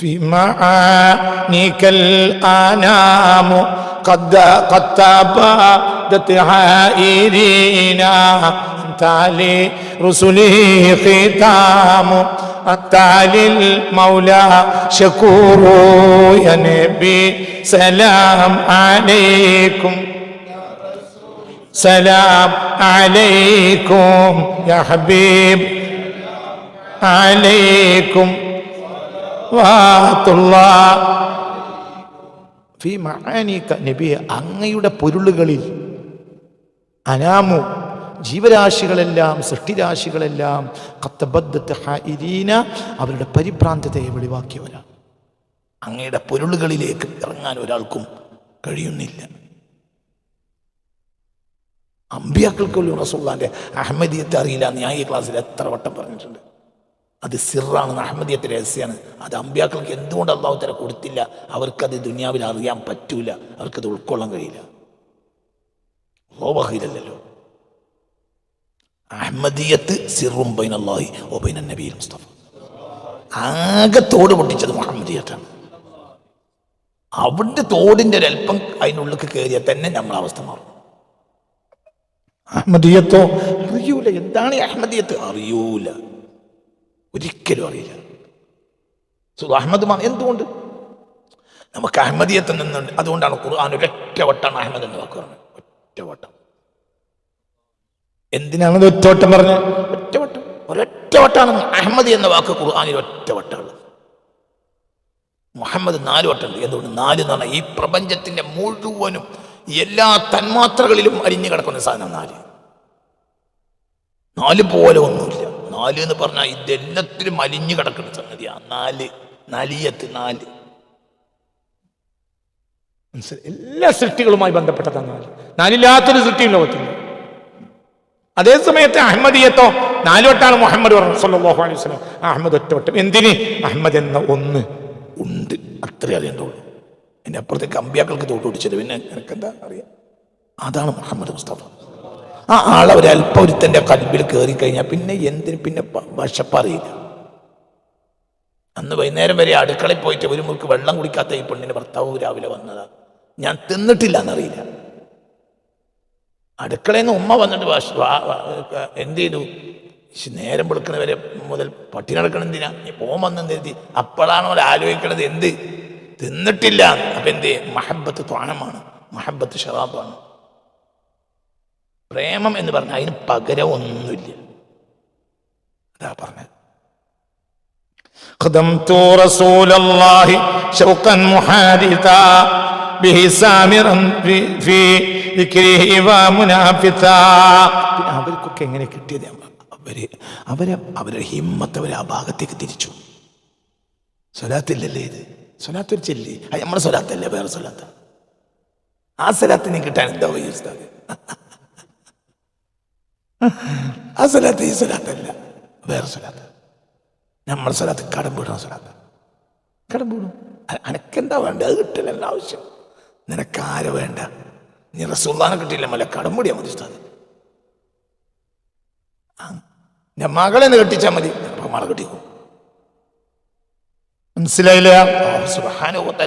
في معانيك الأنام. قد قد تبادت عائلينا أنت لرسله ختام. أنت للمولى شكور يا نبي سلام عليكم. سلام عليكم يا حبيب. عليكم. നബിയെ അങ്ങയുടെ പൊരുളുകളിൽ അനാമു ജീവരാശികളെല്ലാം സൃഷ്ടിരാശികളെല്ലാം കത്തബദ്ധീന അവരുടെ പരിഭ്രാന്തതയെ വെളിവാക്കിയവരാണ്. അങ്ങയുടെ പൊരുളുകളിലേക്ക് ഇറങ്ങാൻ ഒരാൾക്കും കഴിയുന്നില്ല. അമ്പിയാക്കൾക്കുള്ള റസൂള്ളാന്റെ അഹമ്മദിയത്തെ അറിയില്ല. ന്യായ ക്ലാസ്സിൽ എത്ര വട്ടം പറഞ്ഞിട്ടുണ്ട്. അത് സിറാണ് അഹമ്മദിയത്തെ രഹസ്യമാണ് അത് അമ്പ്യാക്കൾക്ക് എന്തുകൊണ്ട് അള്ളാഹു തല കൊടുത്തില്ല? അവർക്കത് ദുനിയാവിൽ അറിയാൻ പറ്റൂല. അവർക്കത് ഉൾക്കൊള്ളാൻ കഴിയില്ല. ലോബഹീലല്ലോ അഹമ്മദിയത്ത് സിറും ബൈൻ അള്ളാഹി ഓ ബൈൻ നബീൽ മുസ്തഫ. ആകെ തോട് പൊട്ടിച്ചത് മുഹമ്മദിയത്താണ്. അവിടെ തോടിന്റെ ഒരല്പം അതിനുള്ളിൽ കയറിയാൽ തന്നെ നമ്മളെ അവസ്ഥ മാറും. അഹമ്മദിയത്തോ? അറിയൂല. എന്താണ് അഹമ്മദിയത്ത്? അറിയൂല. ഒരിക്കലും അറിയില്ല. സു അഹമ്മദ് എന്തുകൊണ്ട്? നമുക്ക് അഹമ്മദിയത്ത് നിന്നുണ്ട്. അതുകൊണ്ടാണ് ഖുർആൻ ഒരൊറ്റ വട്ടാണ് അഹമ്മദ് എന്ന് വാക്കുവാണ് ഒറ്റ വട്ടം. എന്തിനാണ് ഒറ്റവട്ടം പറഞ്ഞത്? ഒറ്റവട്ടം ഒരൊറ്റവട്ടാണ് ഒരൊറ്റ അഹമ്മദ് എന്ന വാക്ക് ഖുർആാനിൽ ഒറ്റവട്ടമുള്ളത് മുഹമ്മദ് നാല് വട്ടമുണ്ട് എന്തുകൊണ്ട്? നാല് എന്ന് പറഞ്ഞാൽ ഈ പ്രപഞ്ചത്തിന്റെ മുഴുവനും എല്ലാ തന്മാത്രകളിലും അരിഞ്ഞു കിടക്കുന്ന സാധനം നാല്. നാല് പോലെ ഒന്നുമില്ല. നാല് എന്ന് പറഞ്ഞാൽ ഇതെല്ലാത്തിലും മലിഞ്ഞു കിടക്കുന്ന സംഗതിയാണ് നാല് നാലിയത്ത് നാല്? എല്ലാ സൃഷ്ടികളുമായി ബന്ധപ്പെട്ടതാണ് നാല്. നാലില്ലാത്തൊരു സൃഷ്ടിയും ലോകത്തില്ല അതേ സമയത്ത് അഹമ്മദിയത്തോ നാലുവട്ടാണ് മുഹമ്മദ് പറഞ്ഞു അലൈഹി അഹമ്മദ് ഒറ്റവട്ടം എന്തിന്? അഹമ്മദ് എന്ന ഒന്ന്. ഉണ്ട്. അത്രേ അറിയണ്ടുള്ളൂ എന്റെ അപ്പുറത്തേക്ക് അമ്പ്യാക്കൾക്ക് തോട്ട് പിടിച്ചത്. പിന്നെ എനിക്കെന്താ അറിയാം? അതാണ് മുഹമ്മദ് മുസ്തഫ. ആ ആളെ ഒരല്പം ഒരുത്തന്റെ കൽബിൽ കയറി കഴിഞ്ഞാൽ പിന്നെ എന്തിനു? പിന്നെ വശപ്പറിയില്ല അന്ന് വൈകുന്നേരം വരെ അടുക്കളയിൽ പോയിട്ട് ഒരു മുറുക്ക് വെള്ളം കുടിക്കാത്ത ഈ പെണ്ണിന് ഭർത്താവ് രാവിലെ വന്നതാ. ഞാൻ തിന്നിട്ടില്ല എന്നറിയില്ല അടുക്കളയിൽ നിന്ന് ഉമ്മ വന്നിട്ട് എന്ത് ചെയ്തു? നേരം വെളുക്കണവരെ മുതൽ പട്ടി നടക്കണം എന്തിനാ? പോകാൻ വന്നെന്ന് കരുതി അപ്പോഴാണ് അവർ ആലോചിക്കണത്? എന്ത്? തിന്നിട്ടില്ല. അപ്പം എന്ത് മഹബത്ത് ത്വാണമാണ് മഹബത്ത് ഷറാബാണ്. പ്രേമം എന്ന് പറഞ്ഞാൽ അതിന് പകരം ഒന്നുമില്ല അതാ പറഞ്ഞത് خدمت رسول الله شوقا محادثا به سامرا في, في ذكره ومنافثا പിന്നെ അവർക്കൊക്കെ എങ്ങനെ കിട്ടിയത് ഞാൻ പറഞ്ഞു. അവര് അവരെ അവരുടെ ഹിമ്മത്ത് അവരെ ആ ഭാഗത്തേക്ക് തിരിച്ചു സ്വലാത്തില്ലല്ലേ ഇത് സ്വലാത്ത് ഒരു ചെല്ലി അത് നമ്മുടെ സ്വലാത്തല്ലേ വേറെ സ്വലാത്ത ആ സ്വലാത്തിന് കിട്ടാൻ എന്താ വഴി ഉസ്താദ് ആ സ്ഥലത്ത് ഈ സ്വലാത്തല്ല. വേറെ സ്വലാത്ത്. നമ്മൾ സ്ഥലത്ത് കടം വീടാ സ്ഥലത്ത് വീടും. അനക്കെന്താ വേണ്ട? അത് കിട്ടില്ല ആവശ്യം. നിനക്കാര വേണ്ട? നീ റസൂല്ലാനെ കിട്ടിയില്ല മല? കടം വീടിയാ മതി ആ, ഞാൻ മകളെ ഒന്ന് കെട്ടിച്ചാൽ മതി. മകളെ കെട്ടിക്കും. മനസ്സിലായില്ല?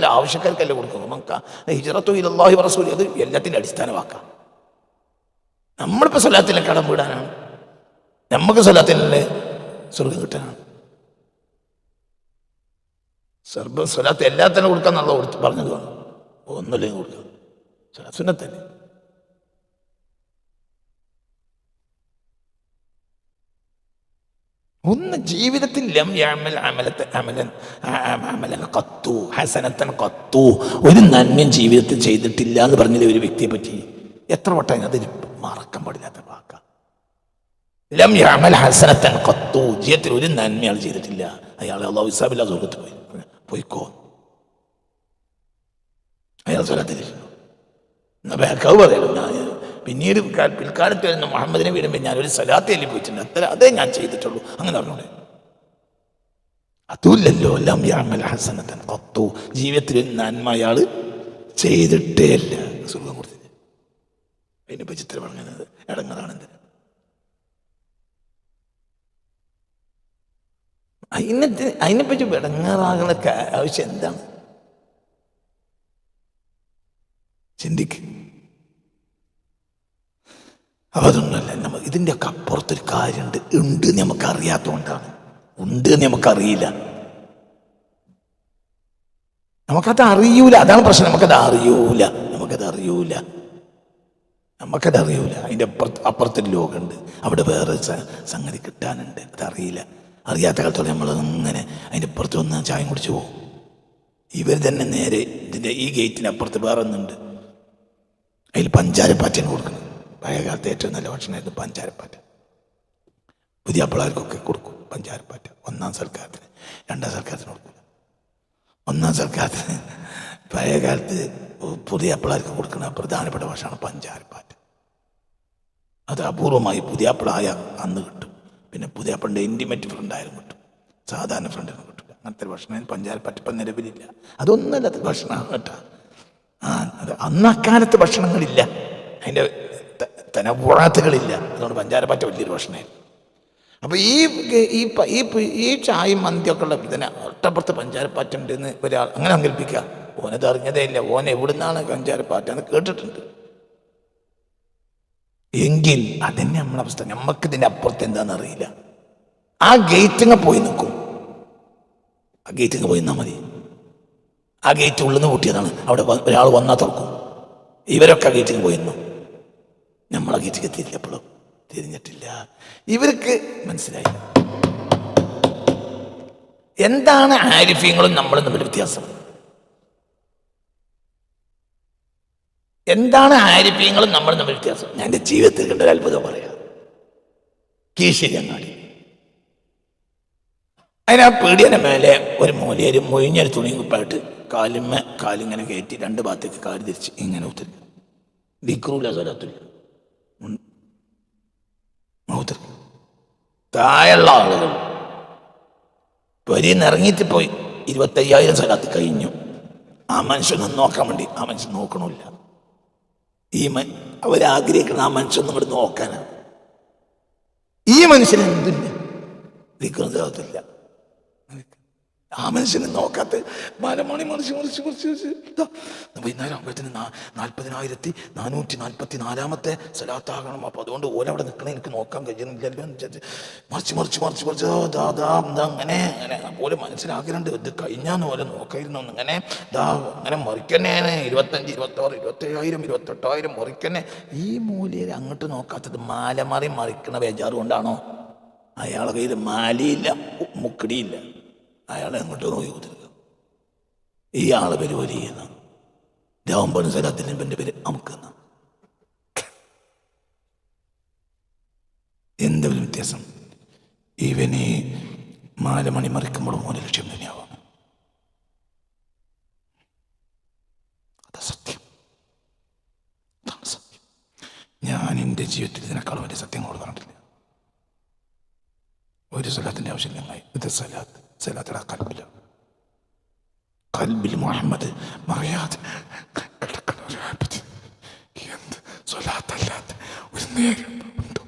ആവശ്യക്കാർക്കല്ലേ കൊടുക്കുന്നു നമുക്ക് ഹിജറത്തു ഇല്ലാഹി റസൂലി. അത് എല്ലാത്തിന്റെ അടിസ്ഥാനമാക്കാം. നമ്മളിപ്പോൾ സ്വലാത്തിലെ കടം വീടാനാണ്. നമുക്ക് സ്വലാത്തിലെ സ്വർഗം കിട്ടാനാണ്. സർബ സ്വലാത്ത് എല്ലാത്തിനും കൊടുക്കാന്നുള്ള കൊടുത്ത് പറഞ്ഞത് വേണം ഒന്നുമില്ലെങ്കിൽ കൊടുക്കാം. സ്വലാസിനെ സുന്നത്തന്നെ ഒന്ന് ജീവിതത്തിൽ ലം ഖത്തു ഹസനത്തൻ ഖത്തു. ഒരു നന്മയും ജീവിതത്തിൽ ചെയ്തിട്ടില്ല എന്ന് പറഞ്ഞില്ല ഒരു വ്യക്തിയെ പറ്റി? എത്ര വട്ടം അതിൽ മറക്കാൻ പാടില്ലാത്ത വാക്ക. ലം യഅമൽ ഹസനത്തൻ ഖത്തു. ജീവിതത്തിൽ ഒരു നന്മ അയാൾ ചെയ്തിട്ടില്ല. അയാൾ അള്ളാഹു ഇസാബില്ല സ്വർഗത്ത് പോയി. പോയിക്കോ. അയാൾ സ്വലത്തിരിക്കുന്നു പറയാലോ ഞാൻ പിന്നീട് പിൽക്കാലത്ത് വരുന്ന മുഹമ്മദിനെ വീടുമ്പോൾ ഞാൻ ഒരു സലാത്ത് എല്ലി പോയിട്ടുണ്ട് അത്ര അതേ ഞാൻ ചെയ്തിട്ടുള്ളൂ. അങ്ങനെ പറഞ്ഞൂടെ അതുമില്ലല്ലോ. ലം യാമൽ ഹസനത്തൻ കത്തു ജീവിതത്തിൽ നന്മ അയാൾ ചെയ്തിട്ടേ ഇല്ല. സുഖം കൊടുത്തില്ല അതിനിപ്പോ ചിത്രം പറഞ്ഞത് ഇടങ്ങളാണ് എന്തിന് അതിനത്തെ അതിനെപ്പറ്റി വിടങ്ങാറാകുന്ന ആവശ്യം എന്താണ്? ചിന്തിക്ക്. അപ്പൊ അതൊന്നുമല്ല നമ്മ ഇതിന്റെ ഒക്കെ അപ്പുറത്തൊരു കാര്യമുണ്ട് ഉണ്ട് നമുക്ക് അറിയാത്തതുകൊണ്ടാണ് ഉണ്ട് നമുക്കറിയില്ല. നമുക്കത് അറിയൂല അതാണ് പ്രശ്നം. നമുക്കത് അറിയൂല നമുക്കത് അറിയൂല നമുക്കത് അറിയൂല അതിന്റെ അപ്പുറത്ത് അപ്പുറത്തൊരു ലോകമുണ്ട്. അവിടെ വേറെ സംഗതി കിട്ടാനുണ്ട്. അതറിയില്ല. അറിയാത്ത കാലത്തോടെ നമ്മൾ അങ്ങനെ അതിന്റെ അപ്പുറത്ത് വന്ന് ചായം കുടിച്ചു പോകും. ഇവർ തന്നെ നേരെ ഇതിന്റെ ഈ ഗേറ്റിനപ്പുറത്ത് വേറെ ഒന്നുണ്ട്. അതിൽ പഞ്ചാരപ്പാറ്റ കൊടുക്കുന്നത്. പഴയ കാലത്ത് ഏറ്റവും നല്ല ഭക്ഷണമായിരുന്നു പഞ്ചാരപ്പാറ്റ പുതിയ അപ്പിളാർക്കൊക്കെ കൊടുക്കും പഞ്ചാരപ്പാറ്റ ഒന്നാം സൽക്കാരത്തിന് രണ്ടാം സൽക്കാരത്തിന് കൊടുക്കില്ല ഒന്നാം സൽക്കാരത്തിന് പഴയ കാലത്ത് പുതിയ അപ്പിളാർക്ക് കൊടുക്കുന്ന പ്രധാനപ്പെട്ട ഭാഷയാണ് പഞ്ചാരപ്പാറ്റ്. അത് അപൂർവമായി പുതിയ അപ്പിളായ അന്ന് കിട്ടും. പിന്നെ പുതിയ അപ്പിളിന്റെ ഇന്റിമേറ്റ് ഫ്രണ്ടായാലും കിട്ടും. സാധാരണ ഫ്രണ്ടിനും കിട്ടില്ല അങ്ങനത്തെ ഭക്ഷണം പഞ്ചാരപ്പാറ്റ് ഇപ്പം നിലവിലില്ല. അതൊന്നല്ലാത്ത ഭക്ഷണമാണ് കേട്ടോ. ആ അത് അന്നക്കാലത്ത് ഭക്ഷണങ്ങളില്ല. അതിന്റെ തനപുഴാത്തുകളില്ല അതുകൊണ്ട് പഞ്ചാരപ്പാറ്റ വലിയൊരു ഭക്ഷണമായിരുന്നു. അപ്പോൾ ഈ ഈ ഈ ഈ ചായയും മന്തിയൊക്കെ ഉള്ള ഇതിനെ ഒട്ടപ്പുറത്ത് പഞ്ചാരപ്പാറ്റുണ്ടെന്ന് ഒരാൾ അങ്ങനെ സങ്കല്പിക്കുക. ഓനത് അറിഞ്ഞതേ ഇല്ല ഓൻ എവിടുന്നാണ് എന്ന് കേട്ടിട്ടുണ്ട്. എങ്കിൽ അതന്നെ നമ്മളെ അവസ്ഥ നമുക്ക് ഇതിന്റെ അപ്പുറത്ത് എന്താണെന്ന് അറിയില്ല. ആ ഗേറ്റിങ്ങ പോയി നിൽക്കും. ആ ഗേറ്റിങ്ങ പോയി നിന്നാൽ മതി. ആ ഗേറ്റ് ഉള്ളിൽ നിന്ന് കൂട്ടിയതാണ്. അവിടെ ഒരാൾ വന്നാൽ തുറക്കും. ഇവരൊക്കെ ആ ഗേറ്റിങ് പോയി നിന്നു. നമ്മളെ ഗേറ്റിക്ക് തിരിഞ്ഞപ്പോഴും തിരിഞ്ഞിട്ടില്ല. ഇവർക്ക് മനസ്സിലായി എന്താണ് ആരിഫ്യങ്ങളും നമ്മളും തമ്മിൽ വ്യത്യാസം? എന്താണ് ആരിഫ്യങ്ങളും നമ്മൾ തമ്മിൽ വ്യത്യാസം? ഞാൻ എന്റെ ജീവിതത്തിൽ കണ്ട ഒരു അത്ഭുതം പറയാം. കീശരി അങ്ങാടി അതിനാ പീടിയന്റെ മേലെ ഒരു മൂലയരും മൊഴിഞ്ഞൊരു തുണിയും കുപ്പായിട്ട് കാലിമ്മ കാലിങ്ങനെ കയറ്റി രണ്ട് ഭാഗത്തേക്ക് കാൽ തിരിച്ച് ഇങ്ങനെ ഉത്തരി. ദിക്റൂല സ്വലത്തില്ല തായുള്ള ആളുകൾ. വരിന്ന് ഇറങ്ങിയിട്ട് പോയി. ഇരുപത്തയ്യായിരം സ്ഥലത്ത് കഴിഞ്ഞു. ആ മനുഷ്യനെ നോക്കാൻ വേണ്ടി ആ മനുഷ്യൻ നോക്കണമില്ല. ഈ അവരാഗ്രഹിക്കുന്ന ആ മനുഷ്യൻ നമ്മൾ നോക്കാനാണ് ഈ മനുഷ്യനെന്തിന് എന്തില്ല ദിക്കുന്നില്ല ആ മനുഷ്യനെ നോക്കാത്ത മറിച്ച് മറിച്ച് മറിച്ച് ഇതാ, വൈകുന്നേരം ആകുമ്പോഴത്തേന് നാൽപ്പതിനായിരത്തി നാനൂറ്റി നാൽപ്പത്തി നാലാമത്തെ സ്ഥലത്താകണം അപ്പൊ അതുകൊണ്ട് ഓരവിടെ നിൽക്കണേ എനിക്ക് നോക്കാൻ കഴിയുന്നില്ലല്ലോ മറിച്ച് മറിച്ച് മറിച്ച് മറിച്ച്. അങ്ങനെ അങ്ങനെ. പോലെ മനസ്സിലാകുന്നുണ്ട് ഇത് കഴിഞ്ഞാന്ന് പോലെ നോക്കായിരുന്നു. അങ്ങനെ ദാ അങ്ങനെ മറിക്കന്നെ. ഇരുപത്തഞ്ച് ഇരുപത്താറ് ഇരുപത്തേഴായിരം ഇരുപത്തെട്ടായിരം മറിക്കന്നെ. ഈ മൂലയിൽ അങ്ങോട്ട് നോക്കാത്തത് മാലമാറി മറിക്കണ ബേജാറ് കൊണ്ടാണോ അയാളെ കയ്യിൽ മാലിയില്ല മുക്കടിയില്ല. അയാളെ അങ്ങോട്ട് നോക്കി കുത്തിരിക്കുക ഈ ആളെ പേര് വലിയ രാവമ്പൻ സ്ഥലത്തിന് എന്റെ പേര് അമുക്കുന്ന എന്തെങ്കിലും വ്യത്യാസം? ഇവന് മാലമണി മറിക്കുമ്പോഴും ഒരു ലക്ഷ്യം തന്നെയാവാം. സത്യം. ഞാൻ എന്റെ ജീവിതത്തിൽ ഇതിനേക്കാളും വലിയ സത്യം പറഞ്ഞിട്ടില്ല ഒരു സ്ഥലത്തിന്റെ ആവശ്യമില്ല. ഇത് സലാത്ത്. സലാത്തിടെ കൽബിൽ കൽബിൽ മുഹമ്മദ്. മറിയാതെ. എന്ത് സ്വലാത്തല്ലാത്ത ഒരു നേരം ഉണ്ടോ?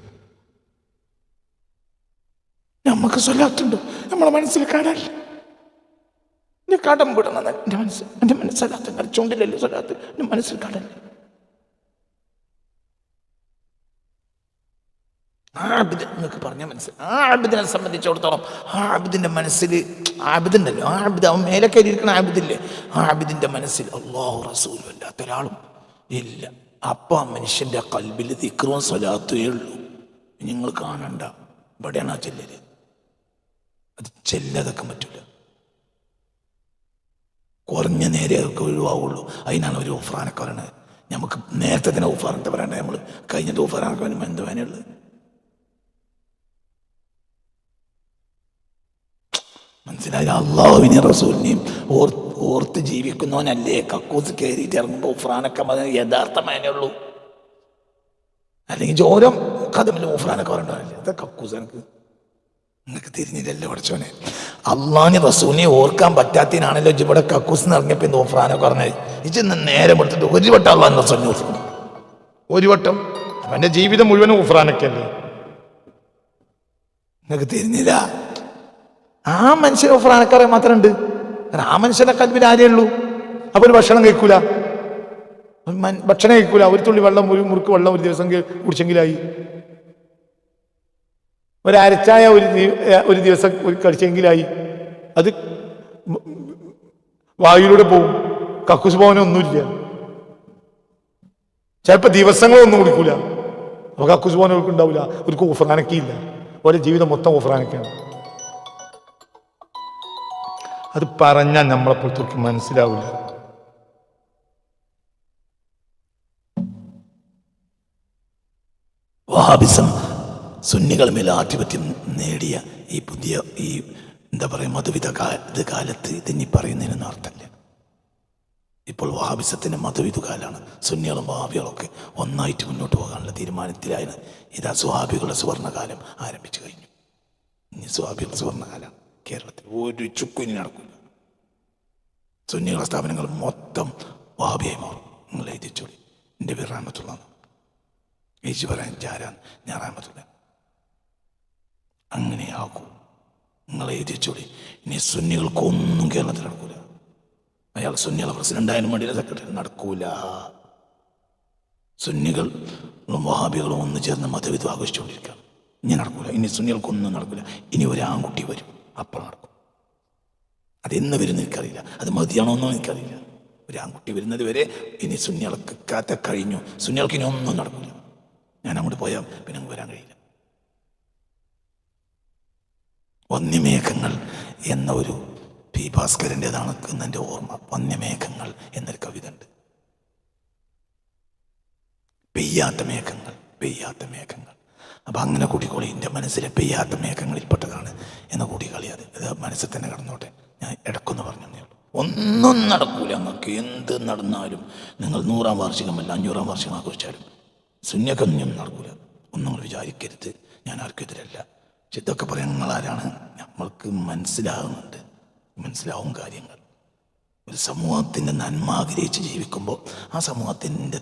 നമുക്ക് സ്വലാത്തുണ്ടോ? നമ്മളെ മനസ്സിൽ കാണാനില്ല. എന്റെ കടം വിടണം എന്റെ മനസ്സ്. എന്റെ മനസ്സിലാത്ത കളിച്ചോണ്ടില്ലല്ലോ സ്വലാത്ത്. എന്റെ മനസ്സിൽ കാണാനില്ല. ആബിദ് എന്നൊക്കെ പറഞ്ഞാൽ മനസ്സിൽ ആബിദിനെ സംബന്ധിച്ചിടത്തോളം ആബിദിന്റെ മനസ്സിൽ ആബിദുണ്ടല്ലോ. ആബിദ് അവൻ മേലെ കയറിയിരിക്കുന്ന ആബിദില്ലേ ആബിദിന്റെ മനസ്സിൽ അള്ളാഹു റസൂലും അല്ലാത്ത ഒരാളും ഇല്ല. അപ്പം ആ മനുഷ്യന്റെ കൽബിൽ ദിക്റും സ്വലാത്തേ ഉള്ളൂ. നിങ്ങൾ കാണണ്ട. ഇവിടെയാണ് ആ ചെല്ലല്. അത് ചെല്ലതൊക്കെ പറ്റില്ല കുറഞ്ഞ നേരെ ഒക്കെ ഒഴിവാവുള്ളൂ. അതിനാണ് ഒരു ഓഫറാനൊക്കെ പറയണത്. നമുക്ക് നേരത്തെ തന്നെ ഓഫാറത്തെ പറയണ്ടേ നമ്മൾ കഴിഞ്ഞിട്ട് ഓഫാറാനൊക്കെ വരുമ്പോൾ എന്ത് വേനയുള്ളത് മനസ്സിലായി? അള്ളാഹുവിനെ റസൂലിനെയും ഓർ ഓർത്ത് ജീവിക്കുന്നവനല്ലേ? കക്കൂസ് കയറിയിട്ട് ഇറങ്ങുമ്പോൾ ഉഫ്രാനൊക്കെ മതി യഥാർത്ഥമായേ ഉള്ളൂ അല്ലെങ്കിൽ ജോരം കഥമില്ല ഉഫ്രാനൊക്കെ പറയണ്ടല്ലേ അതൊക്കെ കക്കൂസ് എനിക്ക്. നിങ്ങൾക്ക് തിരിഞ്ഞില്ലല്ലോ പഠിച്ചോനെ അള്ളാഹിന് റസൂലിനെ ഓർക്കാൻ പറ്റാത്തതിനാണല്ലോ ഇവിടെ കക്കൂസ് ഇറങ്ങിയപ്പോൾ ഇന്ന് ഉഫ്രാനൊക്കെ പറഞ്ഞത്. ഇച്ചിന്ന് നേരെ കൊടുത്തിട്ട് ഒരു വട്ടം അള്ളാഹിന് റസൂലിനെ ഓർക്കുന്നു ഒരു വട്ടം. അവന്റെ ജീവിതം മുഴുവനും ഉഫ്രാനൊക്കെ അല്ലേ നിങ്ങൾക്ക് തിരിഞ്ഞില്ല. ആ മനുഷ്യന് ഓഫറാനക്കാരെ മാത്രം ഉണ്ട് ആ മനുഷ്യനെ കൽവിൽ ആരേ ഉള്ളൂ? അപ്പൊ ഒരു ഭക്ഷണം കഴിക്കൂല. ഭക്ഷണം കഴിക്കൂല. ഒരു തുള്ളി വെള്ളം ഒരു മുറുക്ക് വെള്ളം ഒരു ദിവസം കുടിച്ചെങ്കിലായി. ഒരു അരച്ചായ ഒരു ഒരു ദിവസം കടിച്ചെങ്കിലായി. അത് വായുവിലൂടെ പോവും. കക്കൂസ് പോകാനൊന്നുമില്ല ചിലപ്പോ ദിവസങ്ങളൊന്നും കുടിക്കൂല. അപ്പൊ കക്കൂസ് പോകാൻ ഉണ്ടാവില്ല ഒരു ഓഫറാനക്കിയില്ല ഓരോ ജീവിതം മൊത്തം ഓഫറാനക്കാണ് അത് പറഞ്ഞാൽ നമ്മളെപ്പോഴത്തേക്ക് മനസ്സിലാവില്ല വഹാബിസം സുന്നികൾ മേൽ ആധിപത്യം നേടിയ ഈ പുതിയ ഈ എന്താ പറയുക മധുവിധ കാല കാലത്ത് ഇതിനി പറയുന്നതിനൊന്നും അർത്ഥമില്ല. ഇപ്പോൾ വഹാബിസത്തിന്റെ മധുവിധ കാലമാണ് സുന്നികളും വഹാബികളൊക്കെ ഒന്നായിട്ട് മുന്നോട്ട് പോകാനുള്ള തീരുമാനത്തിലായിരുന്നു ഇതാ സുഹാബികളുടെ സുവർണകാലം ആരംഭിച്ചു കഴിഞ്ഞു. ഇനി സുഹാബികളുടെ സുവർണകാലം. കേരളത്തിൽ ഒരു ചുക്കുനി നടക്കില്ല സുന്നികളുടെ സ്ഥാപനങ്ങൾ മൊത്തം വാബിയായി മാറും. നിങ്ങൾ എഴുതിച്ചോളി. എന്റെ പേര് റാമത്തുള്ള ഏച്ചി പറയാൻ ചാരാൻ ഞാൻ റാമത്തുള്ള അങ്ങനെ ആകൂ. നിങ്ങൾ എഴുതിച്ചോളി. ഇനി സുന്നികൾക്കൊന്നും കേരളത്തിൽ നടക്കൂല. അയാൾ സുന്നികളെ പ്രസിഡന്റായാലും വേണ്ടിയില്ല സെക്രട്ടറി നടക്കൂല. സുന്നികൾ വഹാബികളും ഒന്ന് ചേർന്ന് മതവിധം ആഘോഷിച്ചുകൊണ്ടിരിക്കുകയാണ്. ഇനി നടക്കൂല. ഇനി സുന്നികൾക്കൊന്നും നടക്കില്ല ഇനി ഒരു ആൺകുട്ടി വരും. അപ്പോൾ നടക്കും അതെന്ന് വരുന്ന എനിക്കറിയില്ല അത് മതിയാണോ എന്നോ എനിക്കറിയില്ല ഒരു ആൺകുട്ടി വരുന്നത് വരെ ഇനി സുന്യാൾക്കാത്ത കാത്ത കഴിഞ്ഞു. സുന്യാൾക്ക് ഇനി ഒന്നും നടക്കില്ല ഞാൻ അങ്ങോട്ട് പോയാൽ പിന്നെ അങ്ങ് വരാൻ കഴിയില്ല. വന്യമേഘങ്ങൾ എന്ന ഒരു പി ഭാസ്കരന്റെതാണ് എന്നെ ഓർമ്മ. വന്യമേഘങ്ങൾ എന്നൊരു കവിത ഉണ്ട് പെയ്യാത്ത മേഘങ്ങൾ പെയ്യാത്ത മേഘങ്ങൾ. അപ്പം അങ്ങനെ കൂട്ടിക്കോളി എന്റെ മനസ്സിലെ പെയ്യാത്ത മേഘങ്ങളിൽപ്പെട്ടതാണ് എന്ന കുടികളി അത് ഇത് മനസ്സിൽ തന്നെ കടന്നോട്ടെ. ഞാൻ ഇടക്കൊന്ന് പറഞ്ഞു ഒന്നും നടക്കൂല നിങ്ങൾക്ക് എന്ത് നടന്നാലും നിങ്ങൾ നൂറാം വാർഷികമല്ല അഞ്ഞൂറാം വാർഷികം ആഘോഷിച്ചാലും. ശൂന്യക്കൊന്നും നടക്കൂല. ഒന്നും നിങ്ങൾ വിചാരിക്കരുത്. ഞാൻ ആർക്കെതിരല്ല പക്ഷെ ഇതൊക്കെ പറയാൻ നിങ്ങളാരാണ്? നമ്മൾക്ക് മനസ്സിലാകുന്നുണ്ട് മനസ്സിലാവും കാര്യങ്ങൾ. സമൂഹത്തിന്റെ നന്മ ആഗ്രഹിച്ച് ജീവിക്കുമ്പോൾ ആ സമൂഹത്തിന്റെ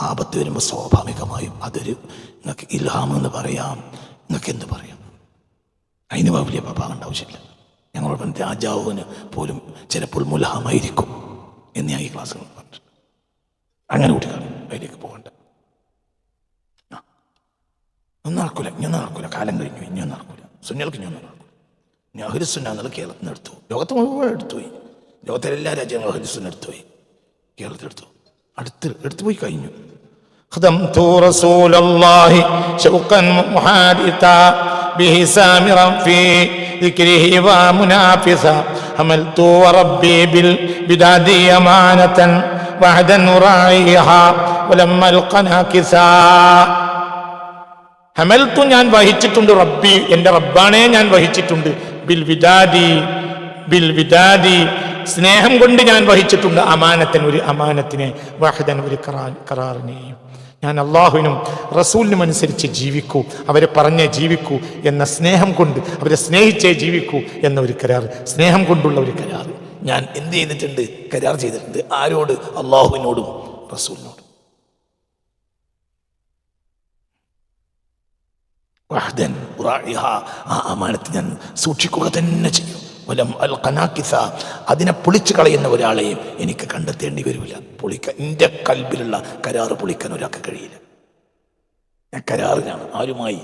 ആപത്ത് വരുമ്പോൾ സ്വാഭാവികമായും അതൊരു നിങ്ങൾക്ക് ഇൽഹാം എന്ന് പറയാം. നിങ്ങൾക്ക് എന്ത് പറയാം? അതിന് വലിയ പ്രഭാകേണ്ട ആവശ്യമില്ല ഞങ്ങളോട് രാജാവിന് പോലും ചിലപ്പോൾ മുലഹമായിരിക്കും എന്ന് ഞാൻ ഈ ക്ലാസ്സുകൾ പറഞ്ഞിട്ടുണ്ട് അങ്ങനെ കൂട്ടിക്കാണ് അതിലേക്ക് പോകണ്ട. ഒന്നും നടക്കൂല ഇനിയൊന്നും നടക്കൂല. കാലം കഴിഞ്ഞു ഇനിയൊന്നും നടക്കൂല. സുന്നികൾക്ക് ഇനിയൊന്നും നടക്കൂല. ഞാൻ ഹരിസുന്ന കേരളത്തിൽ നിന്ന് എടുത്തു. ലോകത്ത് മുഴുവൻ എടുത്തുപോയി ലോകത്തിലെ എല്ലാ രാജ്യങ്ങളും ഹരിസുന്ന എടുത്തുപോയി കേരളത്തിൽ എടുത്തു അടുത്ത് എടുത്തുപോയി കഴിഞ്ഞു خدمت رسول الله شوقا محادثا به سامرا في ذكره ومنافسا حملت وربي بالبداد أمانة وعدا نراعيها ولما القنا كسا ഹമൽത്തു ഞാൻ വഹിച്ചിട്ടുണ്ട് റബ്ബി എൻ്റെ റബ്ബാണെ ഞാൻ വഹിച്ചിട്ടുണ്ട് ബിൽ വിദാദി ബിൽ വിദാദി സ്നേഹം കൊണ്ട് ഞാൻ വഹിച്ചിട്ടുണ്ട്. അമാനത്തിന് ഒരു അമാനത്തിനെ വാഹിദൻ ഒരു കറാ കറാറിനെയും ഞാൻ അള്ളാഹുവിനും റസൂലിനും അനുസരിച്ച് ജീവിക്കൂ. അവരെ പറഞ്ഞേ ജീവിക്കൂ എന്ന സ്നേഹം കൊണ്ട് അവരെ സ്നേഹിച്ചേ ജീവിക്കൂ എന്ന ഒരു കരാർ സ്നേഹം കൊണ്ടുള്ള ഒരു കരാർ. ഞാൻ എന്ത് ചെയ്തിട്ടുണ്ട്? കരാർ ചെയ്തിട്ടുണ്ട്. ആരോട്? അള്ളാഹുവിനോടും റസൂലിനോടും. ആ അമാനത്ത് ഞാൻ സൂക്ഷിക്കുക തന്നെ ചെയ്യും. അൽ അതിനെ പൊളിച്ചു കളയുന്ന ഒരാളെയും എനിക്ക് കണ്ടെത്തേണ്ടി വരില്ല. പൊളിക്കാൻ എന്റെ കൽബിലുള്ള കരാറ് പൊളിക്കാൻ ഒരാൾക്ക് കഴിയില്ല. ഞാൻ കരാറിലാണ്. ആരുമായി?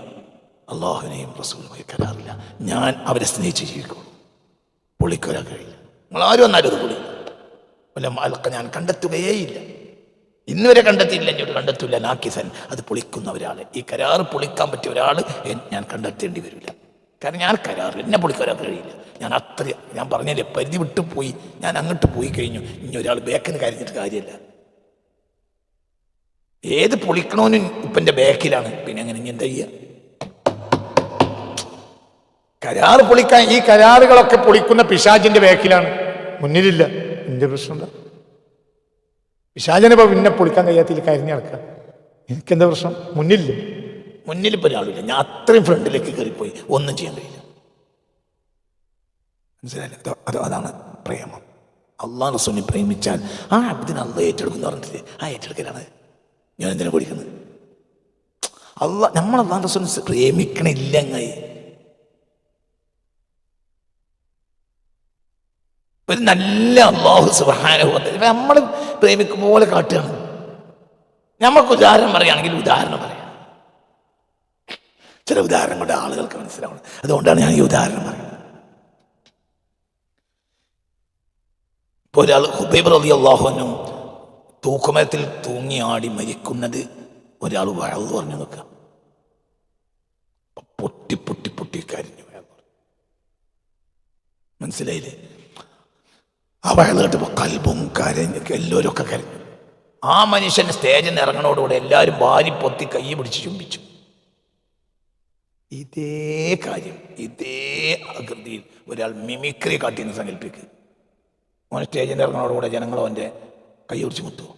അള്ളാഹുവിനെയും റസൂലുമായി കരാറില്ല. ഞാൻ അവരെ സ്നേഹിച്ച് ജീവിക്കുള്ളൂ പൊളിക്കൊരാൾ കഴിയില്ല. നിങ്ങൾ ആരും വന്നാലും അത് പൊളിക്കും. വല്ല ഞാൻ കണ്ടെത്തുകയേയില്ല. ഇന്നുവരെ കണ്ടെത്തിയില്ല. എന്നോട് കണ്ടെത്തില്ല. നാക്കിസൻ അത് പൊളിക്കുന്ന ഒരാൾ ഈ കരാറ് പൊളിക്കാൻ പറ്റിയ ഒരാൾ ഞാൻ കണ്ടെത്തേണ്ടി വരില്ല. കാരണം ഞാൻ കരാർ എന്നെ പൊളിക്കാൻ കഴിയില്ല. ഞാൻ അത്ര ഞാൻ പറഞ്ഞില്ലേ പരിധി വിട്ടു പോയി ഞാൻ അങ്ങോട്ട് പോയി കഴിഞ്ഞു. ഇനി ഒരാൾ ബേക്കിന് കരഞ്ഞിട്ട് കാര്യമില്ല. ഏത് പൊളിക്കണോനും ഇപ്പം ബേക്കിലാണ് പിന്നെ അങ്ങനെ ഇനി എന്താ ചെയ്യുക കരാർ പൊളിക്കാൻ ഈ കരാറുകളൊക്കെ പൊളിക്കുന്ന പിശാജിന്റെ ബേക്കിലാണ് മുന്നിലില്ല. എന്റെ പ്രശ്നം എന്താ പിശാചിനെ പിന്നെ പൊളിക്കാൻ കഴിയാത്തില്ല കരിഞ്ഞു നടക്കുക. എനിക്കെന്താ പ്രശ്നം? മുന്നിലില്ല. മുന്നിൽ ഇപ്പോൾ ഒരാളില്ല. ഞാൻ അത്രയും ഫ്രണ്ടിലേക്ക് കയറിപ്പോയി. ഒന്നും ചെയ്യാൻ കഴിയില്ല. മനസ്സിലായില്ല? അത് അത് അതാണ് പ്രേമം. അള്ളാഹ് റസൂലിനെ പ്രേമിച്ചാൽ ആ അബ്ദിനെ അള്ള ഏറ്റെടുക്കുന്ന പറഞ്ഞിട്ടില്ലേ? ആ ഏറ്റെടുക്കലാണ്. ഞാൻ എന്തിനാ പഠിക്കുന്നത് അള്ള നമ്മൾ അള്ളാഹ് റസൂലിനെ പ്രേമിക്കണില്ല അങ്ങായി ഒരു നല്ല അള്ളാഹു സുബാനുഭവത്തിൽ നമ്മൾ പ്രേമിക്കും പോലെ കാട്ടുകയാണ്. നമുക്ക് ഉദാഹരണം പറയുകയാണെങ്കിൽ ഉദാഹരണം പറയാം. ചില ഉദാഹരണം കൊണ്ട് ആളുകൾക്ക് മനസ്സിലാവണം അതുകൊണ്ടാണ് ഞാൻ ഈ ഉദാഹരണം പറയുന്നത് ഇപ്പോൾ ഒരാൾ ഹുബൈബ് റലി അള്ളാഹുനും തൂക്കുമരത്തിൽ തൂങ്ങിയാടി മരിക്കുന്നത് ഒരാൾ വഴവ് പറഞ്ഞു നോക്കുക. പൊട്ടി പൊട്ടി പൊട്ടി കരിഞ്ഞു മനസ്സിലായില്ലേ? ആ വയൽ കേട്ടപ്പോൾ കൽബും കരഞ്ഞ് എല്ലാവരും ഒക്കെ കരഞ്ഞു. ആ മനുഷ്യൻ സ്റ്റേജിൽ നിന്ന് ഇറങ്ങണോടുകൂടെ എല്ലാവരും വാരി പൊത്തി കൈ പിടിച്ച് ചുംബിച്ചു. ഇതേ കാര്യം ഇതേ ആകൃതിയിൽ ഒരാൾ മിമിക്രി കാട്ടിയെന്ന് സങ്കല്പിക്കുക ഓൻ സ്റ്റേജിൽ ഇറങ്ങുന്നതോടുകൂടെ ജനങ്ങൾ അവന്റെ കൈ പിടിച്ച് മുത്തുവോ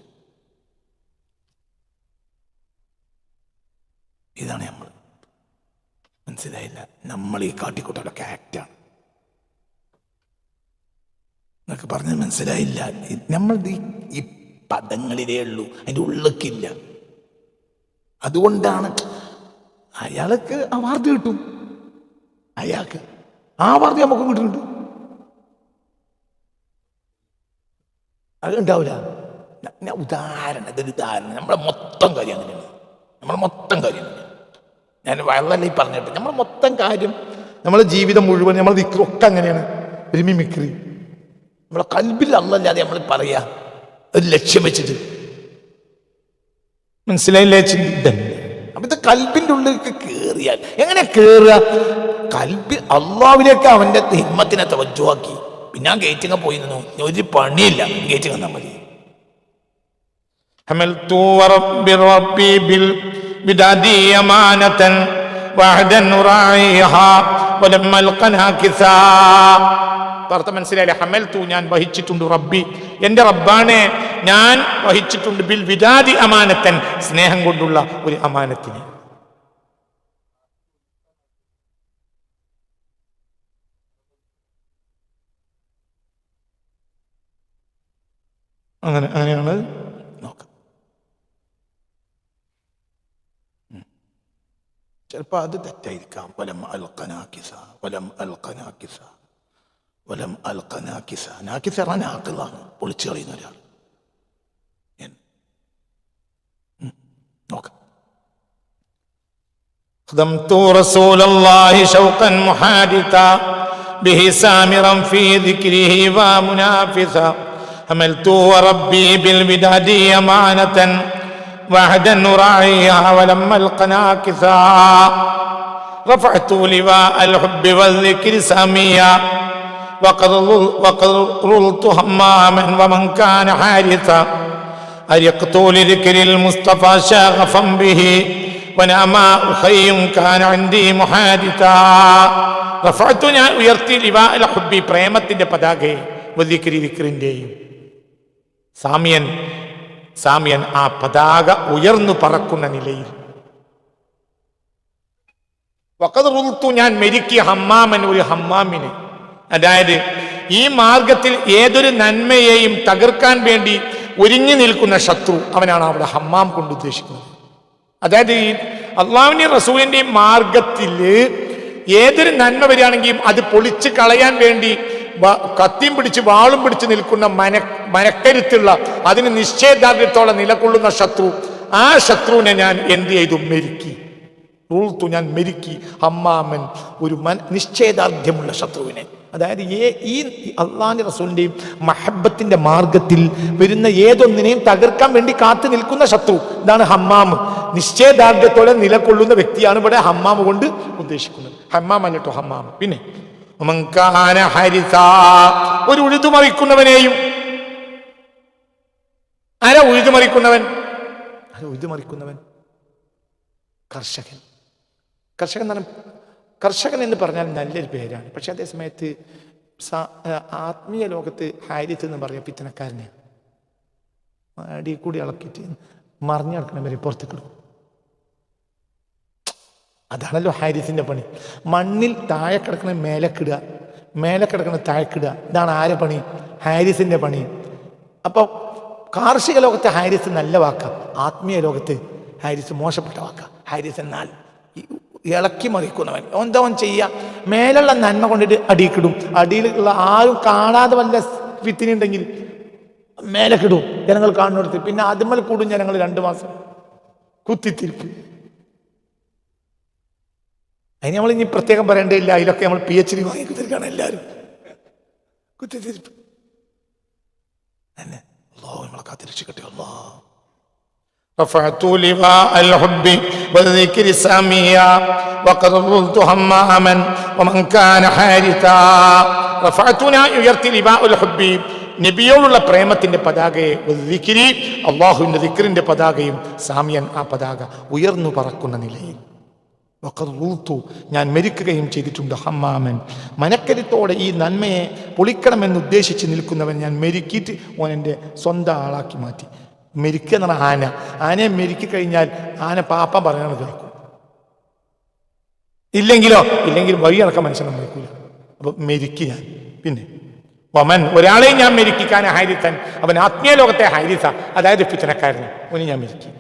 ഇതാണ് നമ്മൾ. മനസ്സിലായില്ല? നമ്മൾ ഈ കാട്ടിക്കൂട്ടലൊക്കെ ആക്റ്റാണ് എന്നൊക്കെ പറഞ്ഞത് മനസ്സിലായില്ല. നമ്മൾ ഈ പദങ്ങളിലേ ഉള്ളൂ. അതിന്റെ ഉള്ളിക്കില്ല അതുകൊണ്ടാണ് അയാൾക്ക് വാർത്ത കിട്ടും. അയാൾക്ക് ആ വാർത്ത നമുക്കും കിട്ടുന്നുണ്ട്. അത് ഉണ്ടാവില്ല. ന- ഉദാഹരണം ഇതൊരു ഉദാഹരണം. നമ്മളെ മൊത്തം കാര്യം അങ്ങനെയാണ്. നമ്മളെ മൊത്തം കാര്യം ഞാൻ വളരെ പറഞ്ഞിട്ട് നമ്മളെ മൊത്തം കാര്യം നമ്മളെ ജീവിതം മുഴുവൻ നമ്മൾ ഒക്കെ അങ്ങനെയാണ്. ഒരു മിമിക്രി നമ്മളെ കൽബിൽ അല്ലല്ലാതെ നമ്മൾ പറയാ ഒരു ലക്ഷ്യം വെച്ചിട്ട്. മനസ്സിലായില്ലേ ചിന്തൻ അപ്പൊ ഇത് കൽബിന്റെ ഉള്ളിലേക്ക് കേറിയാൽ എങ്ങനെ കേറുക കൽബി അള്ളാവിലേക്ക് അവന്റെ ഹിമ്മത്തിനെ തവജുവാക്കി പിന്നെ ആ ഗേറ്റിങ്ങ പോയി നിന്നു ഇനി ഒരു പണിയില്ല ഗേറ്റിങ് തന്നാൽ മതി حملت ورب ربي بالبداد أمانة وعدا نراعيها ولما القنا كثا അർത്ഥ ഹമൽ ഹമൽത്തു ഞാൻ വഹിച്ചിട്ടുണ്ട് റബ്ബി. എന്റെ റബ്ബാനെ ഞാൻ വഹിച്ചിട്ടുണ്ട് ബിൽ വിദാദി അമാനത്തൻ സ്നേഹം കൊണ്ടുള്ള ഒരു അമാനത്തിന്. അങ്ങനെ അങ്ങനെയാണ് നോക്കാം. ചിലപ്പോൾ അത് തെറ്റായിരിക്കാം. വലം അൽക്കനാക്കിസ വലം അൽക്കനാക്കിസ വലം അൽക്കനാക്കിസ നാക്കിസ പറഞ്ഞ ആക്കിളാണ് പൊളിച്ചു കളയുന്ന ഒരാൾ ഞാൻ- ഉം, നോക്കാം خدمت رسول الله شوقا محادثا به سامرا في ذكره ومنافسا حملت وربي بالوداد أمانة وعدا نراعيها ولما القناكسا رفعت لواء الحب والذكر ساميا وقد ظل- وقد رلت هماما ومن كان حارثا أرقت لذكر المصطفى شاغفا به ونما أخي كان عندي محادثا رفعت ഞാൻ ഉയർത്തി ലിവാ അൽ ഹുബി പ്രേമത്തിന്റെ പതാകയെ വദിക്രി ദിക്റിന്റെയും സാമ്യൻ സാമ്യൻ ആ പതാക ഉയർന്നു പറക്കുന്ന നിലയിൽ വക്കത് റുൽത്തു ഞാൻ മെരുക്കിയ ഹമ്മാമൻ ഒരു ഹമ്മാമിനെ അതായത് ഈ മാർഗത്തിൽ ഏതൊരു നന്മയെയും തകർക്കാൻ വേണ്ടി ഒരുങ്ങി നിൽക്കുന്ന ശത്രു അവനാണ് അവിടെ ഹമ്മാം കൊണ്ട് ഉദ്ദേശിക്കുന്നത്. അതായത് ഈ അള്ളാവിന്റെ റസൂലിന്റെ മാർഗത്തിൽ ഏതൊരു നന്മ വരികയാണെങ്കിലും അത് പൊളിച്ച് കളയാൻ വേണ്ടി കത്തിയും പിടിച്ച് വാളും പിടിച്ച് നിൽക്കുന്ന മന മനക്കരുത്തുള്ള അതിന് നിശ്ചയദാർഢ്യത്തോളം നിലകൊള്ളുന്ന ശത്രു ആ ശത്രുവിനെ ഞാൻ എന്ത് ചെയ്തു? മെരുക്കി. റൂൾത്തു ഞാൻ മെരുക്കി അമ്മാമൻ ഒരു മൻ നിശ്ചയദാർഢ്യമുള്ള ശത്രുവിനെ. അതായത് ഏ ഈ അള്ളാഹിന്റെ റസൂലിന്റെയും മഹബത്തിന്റെ മാർഗത്തിൽ വരുന്ന ഏതൊന്നിനെയും തകർക്കാൻ വേണ്ടി കാത്തു നിൽക്കുന്ന ശത്രു. ഇതാണ് ഹമ്മാം. നിശ്ചയദാർഢ്യത്തോടെ നിലകൊള്ളുന്ന വ്യക്തിയാണ് ഇവിടെ ഹമ്മാം കൊണ്ട് ഉദ്ദേശിക്കുന്നത്. ഹമ്മാം അല്ല കേട്ടോ ഹമ്മാം. പിന്നെ. ഒരു ഉഴുതുമറിക്കുന്നവനെയും ആരാ ഉഴുതുമറിക്കുന്നവൻ ആരാ ഉഴുതുമറിക്കുന്നവൻ കർഷകൻ. കർഷകൻ എന്ന് പറഞ്ഞാൽ കർഷകൻ എന്ന് പറഞ്ഞാൽ നല്ലൊരു പേരാണ്. പക്ഷെ അതേ സമയത്ത് ആത്മീയ ലോകത്ത് ഹാരിത്ത് എന്ന് പറയാം പിത്തനക്കാരനെയാണ് അടി കൂടി ഇളക്കിയിട്ട് മറിഞ്ഞു കിടക്കണവരെ പുറത്തേക്ക് ഇടും അതാണല്ലോ ഹാരിസിന്റെ പണി. മണ്ണിൽ താഴെ കിടക്കണ മേലക്കിടുക മേലെ കിടക്കണ താഴെക്കിടുക ഇതാണ് ആരെ പണി? ഹാരിസിന്റെ പണി. അപ്പോൾ കാർഷിക ലോകത്തെ ഹാരിസ് നല്ല വാക്ക. ആത്മീയ ലോകത്ത് ഹാരിസ് മോശപ്പെട്ട വാക്ക. ഹാരിസ് എന്നാൽ ഇളക്കി മറിക്കുന്നവൻ. എന്താ ചെയ്യുക മേലുള്ള നന്മ കൊണ്ടിട്ട് അടിയിക്കിടും. അടിയിലുള്ള ആരും കാണാതെ വല്ല വിത്തിനുണ്ടെങ്കിൽ മേലെ കിടും. ജനങ്ങൾ കാണുന്നിടത്ത്. പിന്നെ അതുമൽ കൂടും ജനങ്ങൾ രണ്ട് മാസം. കുത്തിത്തിരിപ്പ്. അതിന് നമ്മൾ ഇനി പ്രത്യേകം പറയേണ്ടതില്ല. അതിലൊക്കെ നമ്മൾ പി എച്ച് ഡി വാങ്ങി കുത്തിരിക്കാണ് എല്ലാവരും. കുത്തിത്തിരിപ്പ്. തന്നെ അല്ലോ നമ്മളെ കാത്തിരക്ഷിക്കട്ടെ. അല്ലോ رفعت لواء الحب والذكر ساميا وقد ظلت هماما ومن كان حارثا رفعتنا ഉയർത്തി لواء الحب നബിയോടുള്ള പ്രേമത്തിന്റെ പതാകയെ ദിക്കിരി അള്ളാഹുവിന്റെ ദിക്കറിന്റെ പതാകയും സാമിയൻ ആ പതാക ഉയർന്നു പറക്കുന്ന നിലയിൽ വഖറുത്തു ഞാൻ മരിക്കുകയും ചെയ്തിട്ടുണ്ട് ഹമ്മാമൻ മനക്കരുത്തോടെ ഈ നന്മയെ പൊളിക്കണമെന്ന് ഉദ്ദേശിച്ച് നിൽക്കുന്നവൻ ഞാൻ മെരുക്കിയിട്ട് ഓൻ എൻ്റെ സ്വന്തം ആളാക്കി മാറ്റി മെരുക്ക് എന്നാണ് ആന. ആനയെ മെരുക്കി കഴിഞ്ഞാൽ ആന പാപ്പം പറഞ്ഞാണ് കേൾക്കും ഇല്ലെങ്കിലോ ഇല്ലെങ്കിൽ വഴി നടക്കാൻ മനുഷ്യനെ നോക്കൂല അപ്പൊ മെരുക്കി ഞാൻ. പിന്നെ വമൻ ഒരാളെ ഞാൻ മെരുക്കിക്കാൻ ഹാരിത്തൻ അവൻ ആത്മീയ ലോകത്തെ ഹാരിത അതായത് പിച്ചനക്കാരനെ. മുനി ഞാൻ മെരുക്കി.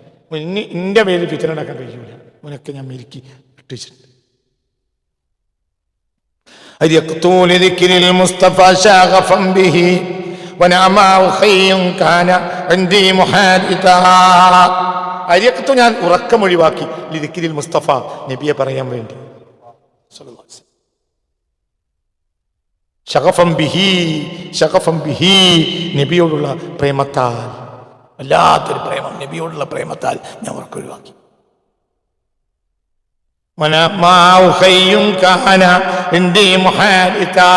ഇനി എന്റെ പേരിൽ പിച്ചനുണ്ടാക്കാൻ കഴിയൂല. അവനൊക്കെ ഞാൻ മെരുക്കി കിട്ടിച്ചിട്ടുണ്ട് അത് മുസ്തഫ ഷാ ബിഹി. ونعم أخي كان عندي محادثا أريقت أن أركم ولواكي لذكر المصطفى نبي برايام صلى الله عليه وسلم شغفا به شغفا به نبي الله بريمتال لا تري بريم نبي أولو الله بريمتال نعم ولواكي ونعم أخي كان عندي محادثا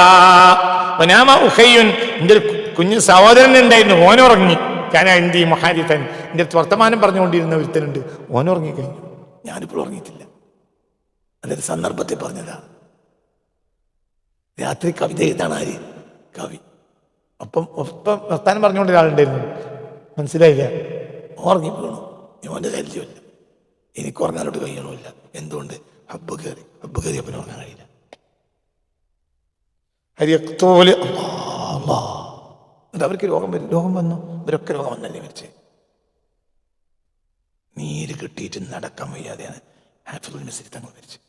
ഒനാമ ഉഹയ്യുൻ എന്റെ ഒരു കുഞ്ഞു സഹോദരൻ ഉണ്ടായിരുന്നു ഓനുറങ്ങി. ഞാൻ എന്ത് ഈ മഹാരിത്തൻ എന്റെ അടുത്ത് വർത്തമാനം പറഞ്ഞുകൊണ്ടിരുന്ന ഒരുത്തനുണ്ട്. ഓനുറങ്ങിക്കഴിഞ്ഞു. ഞാനിപ്പോൾ ഉറങ്ങിയിട്ടില്ല. അതൊരു സന്ദർഭത്തിൽ പറഞ്ഞതാ. രാത്രി കവിത എഴുതാണ് ആര്? കവി. അപ്പം ഒപ്പം വർത്താനം പറഞ്ഞുകൊണ്ട് ഒരാളുണ്ടായിരുന്നു. മനസ്സിലായില്ല. ഉറങ്ങി വീണു ഓന്റെ ശല്യമില്ല എനിക്ക് ഉറങ്ങാനോട്ട് കഴിയണമില്ല. എന്തുകൊണ്ട്? ഹബ്ബ് കയറി. ഹബ്ബ് കയറിയപ്പോൾ ഉറങ്ങാൻ കഴിയില്ല. ഹരിയക്തോൽ. എന്നിട്ട് അവർക്ക് രോഗം വരും. രോഗം വന്നു. ഇവരൊക്കെ രോഗം വന്നല്ലേ മരിച്ച്? നീര് കിട്ടിയിട്ട് നടക്കാൻ വയ്യാതെയാണ് ഹാഫിദുൽ മിസ്രി തങ്ങൾ മരിച്ചത്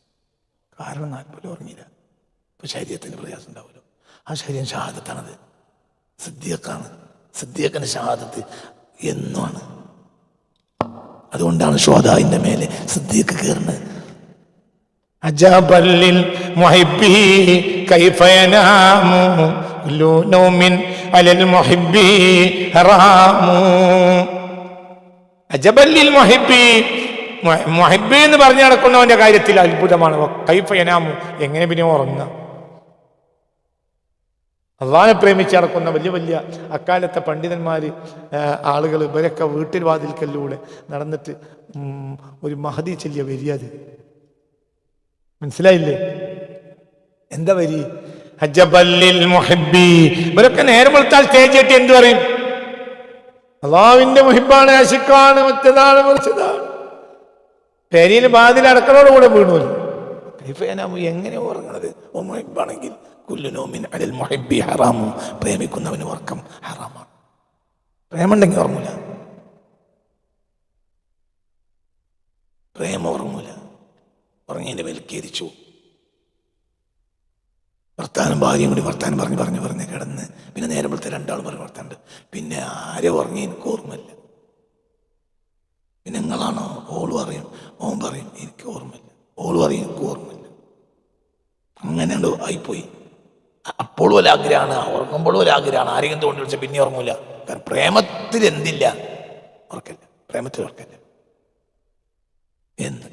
കാരണം നാൽപ്പതിലും ഉറങ്ങിയില്ല. ഇപ്പം ശരീരത്തിന് പ്രയാസം ഉണ്ടാവുമല്ലോ. ആ ശരീരം ഷഹാദത്താണത് സിദ്ധിയക്കാണ്. സിദ്ധിയക്കന്റെ ഷഹാദത്ത് എന്നാണ് അതുകൊണ്ടാണ് ഷോദാവിന്റെ മേലെ സിദ്ധിയൊക്കെ കയറുന്നത്. كيف ينام كل نوم على المحب حرام عجبا للمحب മുഹിബ് എന്ന് പറഞ്ഞു നടക്കുന്നവന്റെ കാര്യത്തിൽ അത്ഭുതമാണ് കൈഫ യനാമു എങ്ങനെ പിന്നെ ഉറങ്ങുക അള്ളാഹെ പ്രേമിച്ച് നടക്കുന്ന വലിയ വലിയ അക്കാലത്തെ പണ്ഡിതന്മാര് ആളുകൾ ഇവരൊക്കെ വീട്ടിൽ വാതിൽക്കലിലൂടെ നടന്നിട്ട് ഉം, ഒരു മഹതി ചെല്ലിയ വരിയത് മനസ്സിലായില്ലേ എന്താ വരി? ഇവരൊക്കെ നേരെ വെളുത്താൽ സ്റ്റേജ് കെട്ടി എന്ത് പറയും? അള്ളാവിന്റെ മുഹിബാണ് അശിക്കാണ് മറ്റേതാണ് മറിച്ചതാണ് പെരിയിൽ ബാതിൽ അടക്കണോടുകൂടെ വീണു കൈഫനാമു എങ്ങനെ ഉറങ്ങണത്? മുഹിബാണെങ്കിൽ കുല്ലുനോമിൻ അലൽ മുഹിബി ഹറാമു. പ്രേമിക്കുന്നവന് ഉറക്കം ഹറാമാണ്. പ്രേമുണ്ടെങ്കിൽ ഉറങ്ങൂല. പ്രേമ ഉറങ്ങൂല. ഉറങ്ങിയതിനെ വൽക്കരിച്ചു വർത്താനം ഭാര്യയും കൂടി വർത്താനം പറഞ്ഞ് പറഞ്ഞ് പറഞ്ഞ് കിടന്ന്. പിന്നെ നേരം പോലത്തെ രണ്ടാളും പറഞ്ഞ് വർത്താനുണ്ട് പിന്നെ ആരെ ഉറങ്ങി എനിക്ക് ഓർമ്മയില്ല. പിന്നെ നിങ്ങളാണോ? ഓൾ പറയും ഓൻ പറയും എനിക്ക് ഓർമ്മയില്ല. ഓൾ പറയും എനിക്ക് ഓർമ്മയില്ല. അങ്ങനെ ആയിപ്പോയി. അപ്പോഴും ഒരു ആഗ്രഹമാണ് ഉറങ്ങുമ്പോഴും ഒരു ആഗ്രഹമാണ് ആരെങ്കിലും തോണ്ടി വിളിച്ചാൽ പിന്നെ ഓർമ്മയില്ല കാരണം പ്രേമത്തിൽ എന്തില്ല? ഉറക്കല്ല. പ്രേമത്തിൽ ഉറക്കല്ല. എന്ന്.